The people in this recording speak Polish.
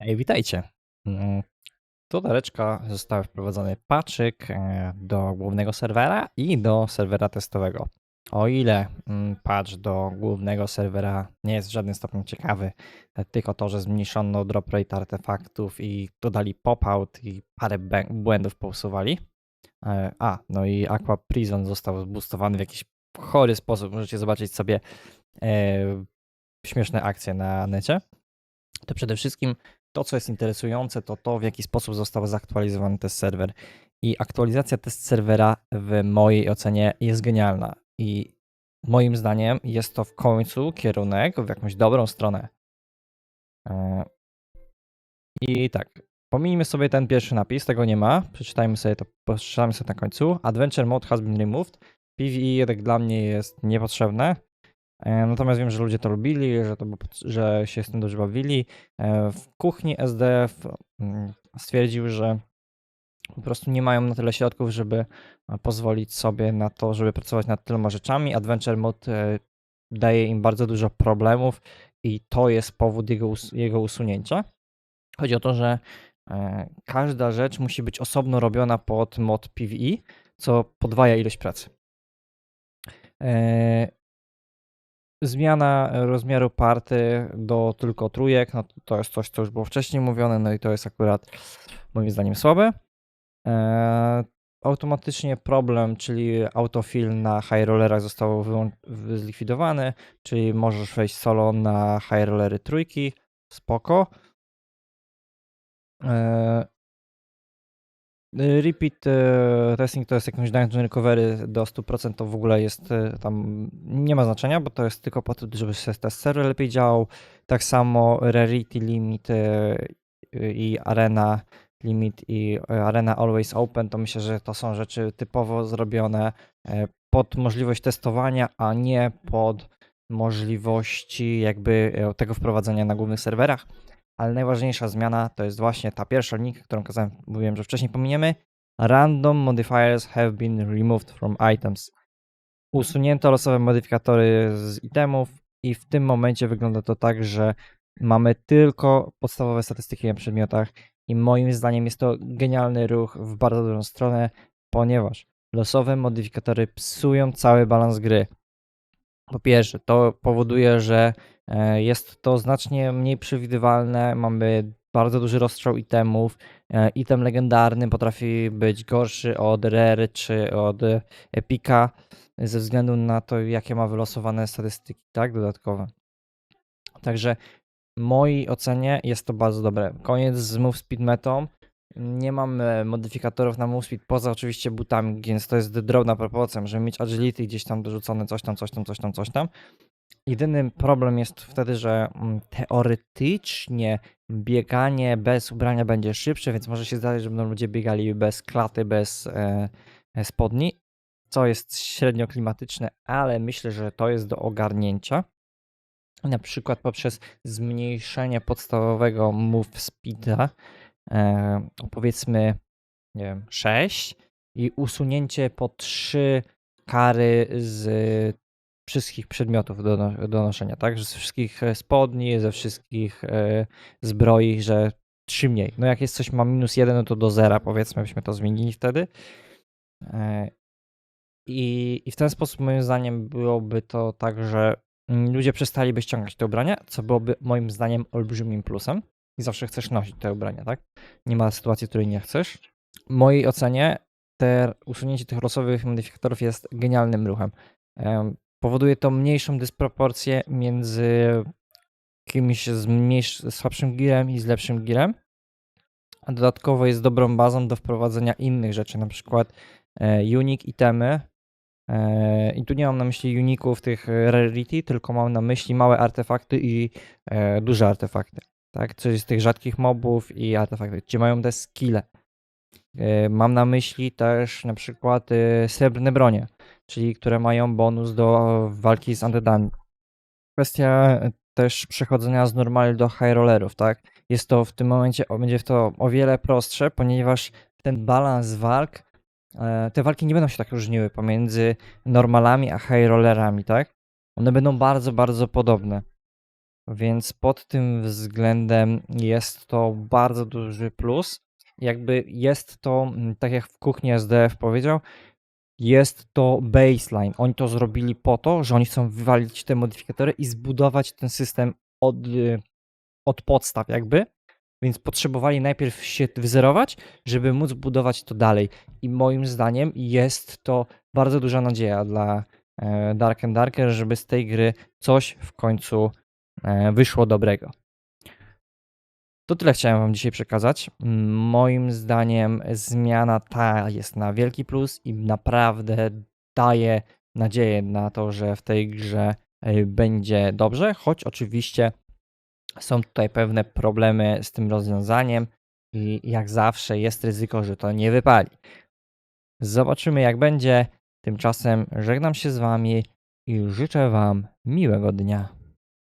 Ej, witajcie. Mm, Do Dareczka został wprowadzony patchyk e, do głównego serwera i do serwera testowego. O ile mm, patch do głównego serwera nie jest w żadnym stopniu ciekawy, e, tylko to, że zmniejszono drop rate artefaktów i dodali pop-out i parę błędów pousuwali. E, A, no i Aqua Prison został zboostowany w jakiś chory sposób. Możecie zobaczyć sobie śmieszne akcje na necie. To przede wszystkim to, co jest interesujące, to to, w jaki sposób został zaktualizowany test serwer. I aktualizacja test serwera w mojej ocenie jest genialna. I moim zdaniem jest to w końcu kierunek w jakąś dobrą stronę. E, I tak, pomijmy sobie ten pierwszy napis, tego nie ma. Przeczytajmy sobie to, przeczytamy sobie na końcu. Adventure mode has been removed. PvE tak dla mnie jest niepotrzebne. E, Natomiast wiem, że ludzie to lubili, że, to, że się z tym dobrze bawili. E, W kuchni SDF mm, stwierdził, że po prostu nie mają na tyle środków, żeby e, pozwolić sobie na to, żeby pracować nad tyloma rzeczami. Adventure Mode daje im bardzo dużo problemów i to jest powód jego, us- jego usunięcia. Chodzi o to, że każda rzecz musi być osobno robiona pod mod PvE, co podwaja ilość pracy. E, Zmiana rozmiaru party do tylko trójek, no to, jest coś, co już było wcześniej mówione, no i to jest akurat moim zdaniem słabe. Eee, automatycznie problem, czyli autofill na high rollerach został zlikwidowany, czyli możesz wejść solo na high rollery trójki, spoko. Eee, Repeat e, testing to jest jakąś dungeon recovery do 100% to w ogóle jest e, tam nie ma znaczenia, bo to jest tylko po to, żeby test serwer lepiej działał. Tak samo rarity limit i arena limit i arena always open to myślę, że to są rzeczy typowo zrobione pod możliwość testowania, a nie pod możliwości jakby tego wprowadzenia na głównych serwerach ale najważniejsza zmiana to jest właśnie ta pierwsza linijka, którą kazałem, mówiłem, że wcześniej pominiemy. Random modifiers have been removed from items. Usunięto losowe modyfikatory z itemów i w tym momencie wygląda to tak, że mamy tylko podstawowe statystyki na przedmiotach i moim zdaniem jest to genialny ruch w bardzo dobrą stronę, ponieważ losowe modyfikatory psują cały balans gry. Po pierwsze, to powoduje, że jest to znacznie mniej przewidywalne. Mamy bardzo duży rozstrzał itemów. E, Item legendarny potrafi być gorszy od Rare czy od Epika ze względu na to, jakie ma wylosowane statystyki, tak, dodatkowe. Także w mojej ocenie jest to bardzo dobre. Koniec z move speed metą. Nie mam e, modyfikatorów na move speed poza oczywiście butami, więc to jest drobna proporcja. Możemy mieć agility gdzieś tam dorzucone, coś tam, coś tam, coś tam, coś tam. Jedyny problem jest wtedy, że mm, teoretycznie bieganie bez ubrania będzie szybsze, więc może się zdarzyć, że będą ludzie biegali bez klaty, bez e, e, spodni, co jest średnio klimatyczne, ale myślę, że to jest do ogarnięcia. Na przykład poprzez zmniejszenie podstawowego move speeda, e, powiedzmy, nie wiem, 6 i usunięcie po 3 kary z wszystkich przedmiotów do, no- do noszenia, tak? Że Ze wszystkich e, spodni, ze wszystkich e, zbroi, że 3 mniej. No jak jest coś ma minus 1, no to do zera powiedzmy, byśmy to zmienili wtedy. E, I, I w ten sposób moim zdaniem byłoby to tak, że ludzie przestaliby ściągać te ubrania, co byłoby moim zdaniem olbrzymim plusem. I zawsze chcesz nosić te ubrania, tak? Nie ma sytuacji, której nie chcesz. W mojej ocenie te usunięcie tych losowych modyfikatorów jest genialnym ruchem. Powoduje to mniejszą dysproporcję między kimś z mniejsz, słabszym girem i z lepszym girem. A dodatkowo jest dobrą bazą do wprowadzenia innych rzeczy, na przykład e, unique itemy. E, I tu nie mam na myśli uników tych rarity, tylko mam na myśli małe artefakty i e, duże artefakty. Tak, coś z tych rzadkich mobów i artefakty, gdzie mają te skille. E, Mam na myśli też na przykład e, srebrne bronie, czyli które mają bonus do walki z undeadami. Kwestia też przechodzenia z normal do high rollerów, tak? Jest to w tym momencie, będzie to o wiele prostsze, ponieważ ten balans walk, e, te walki nie będą się tak różniły pomiędzy normalami a high rollerami, tak? One będą bardzo, bardzo podobne. Więc pod tym względem jest to bardzo duży plus. Jakby jest to, tak jak w kuchni SDF powiedział, jest to baseline. Oni to zrobili po to, że oni chcą wywalić te modyfikatory i zbudować ten system od, od podstaw jakby. Więc potrzebowali najpierw się wyzerować, żeby móc budować to dalej. I moim zdaniem jest to bardzo duża nadzieja dla e, Dark and Darker, żeby z tej gry coś w końcu e, wyszło dobrego. To tyle chciałem Wam dzisiaj przekazać. Moim zdaniem zmiana ta jest na wielki plus i naprawdę daje nadzieję na to, że w tej grze e, będzie dobrze, choć oczywiście są tutaj pewne problemy z tym rozwiązaniem i jak zawsze jest ryzyko, że to nie wypali. Zobaczymy jak będzie. Tymczasem żegnam się z Wami i życzę Wam miłego dnia.